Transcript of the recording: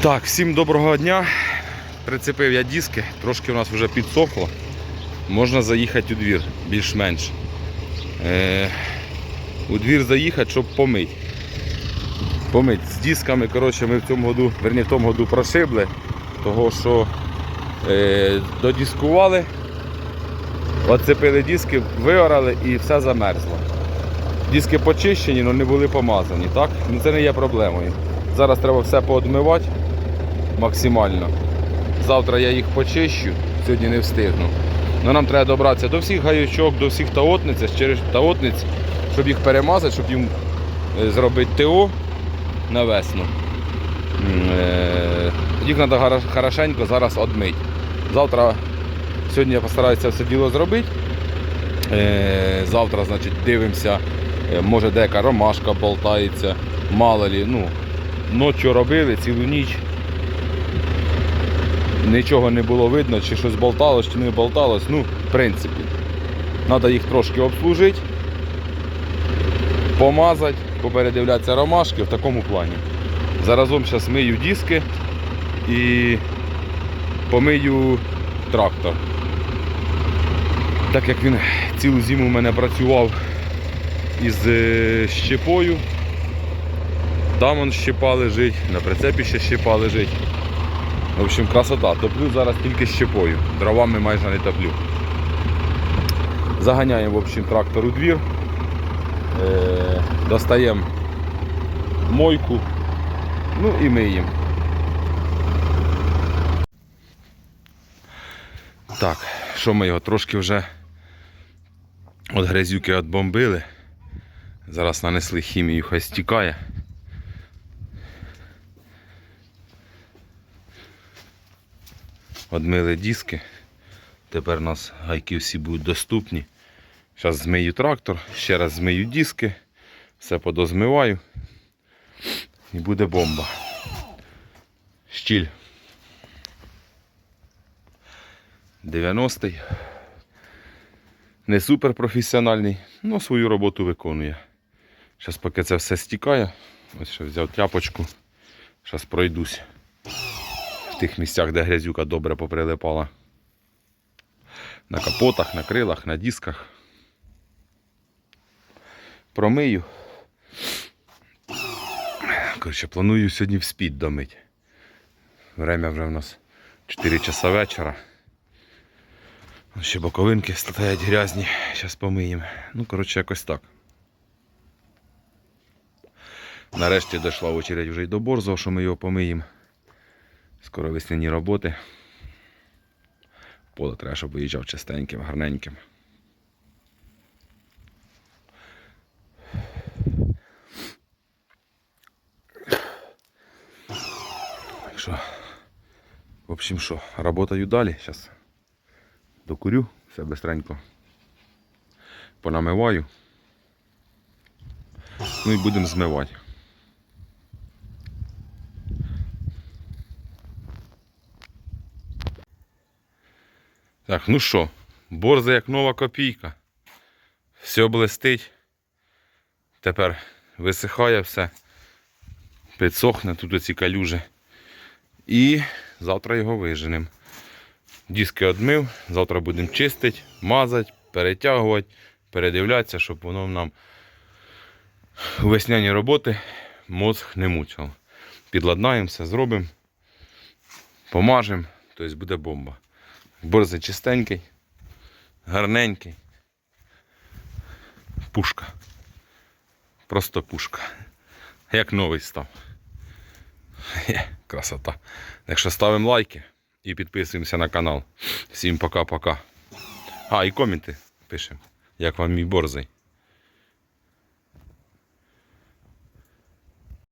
Так, всім доброго дня. Прицепив я диски, трошки у нас вже підсохло. Можна заїхати у двір більш-менш. Е, у двір заїхати, щоб помити. Помить з дисками, коротше, ми в цьому году, верні, в тому году прошибли, того що е, додіскували, оцепили диски, виорали і все замерзло. Диски почищені, але не були помазані, так? Ну це не є проблемою. Зараз треба все поодмивати максимально. Завтра я їх почищу, сьогодні не встигну. Но нам треба добратися до всіх гаючок, до всіх таотниць, через таотниць, щоб їх перемазати, щоб їм е, зробити ТО на весну. Е, Їх треба хорошенько зараз одмити. Завтра, сьогодні я постараюся все діло зробити. Е, Завтра, значить, дивимося, може деяка ромашка болтається, мало лі, ну, ночі робили цілу ніч. Нічого не було видно, чи щось болталось, чи не болталось. Ну, в принципі. Треба їх трошки обслужити, помазати, попередивлятися ромашки в такому плані. Заразом зараз мию диски і помию трактор. Так як він цілу зиму у мене працював із е, щепою, там он щепа лежить, на прицепі ще щепа лежить. В общем, красота. Топлю зараз тільки щепою. Дровами майже не топлю. Заганяємо в общем, трактор у двір. Е, достаємо мойку. Ну і миємо. Так, що ми його трошки вже від грязюки відбомбили. Зараз нанесли хімію, хай стікає. Одмили диски. Тепер у нас гайки всі будуть доступні. Зараз змию трактор, ще раз змию диски, все подозмиваю і буде бомба. Щіль. 90-й. Не супер професіональний, але свою роботу виконує. Зараз поки це все стікає, ось ще взяв тряпочку, зараз пройдусь в тих місцях, де грязюка добре поприлипала. На капотах, на крилах, на дисках. Промию. Коротше, планую сьогодні в спід домить. Время вже в нас 4 часа вечора. Ще боковинки стоять грязні, зараз помиємо. Ну, коротше, якось так. Нарешті дійшла очередь вже й до борзого, що ми його помиємо. Скоро весняні роботи. Поле треба, щоб виїжджав чистеньким, гарненьким. Так що, в общем, що, работаю далі. Зараз докурю, все быстренько понамиваю. Ну і будемо змивати. Так, ну що, борза як нова копійка. Все блистить. Тепер висихає все. Підсохне тут оці калюжі. І завтра його виженемо. Диски одмив, завтра будемо чистити, мазати, перетягувати, передивлятися, щоб воно нам у весняні роботи мозг не мучив. Підладнаємо все, зробимо, помажемо, тобто буде бомба. Борзий чистенький, гарненький. Пушка. Просто пушка. Як новий став. Є, Красота. Якщо ставимо лайки і підписуємося на канал. Всім пока-пока. А, і коменти пишемо, як вам мій борзий.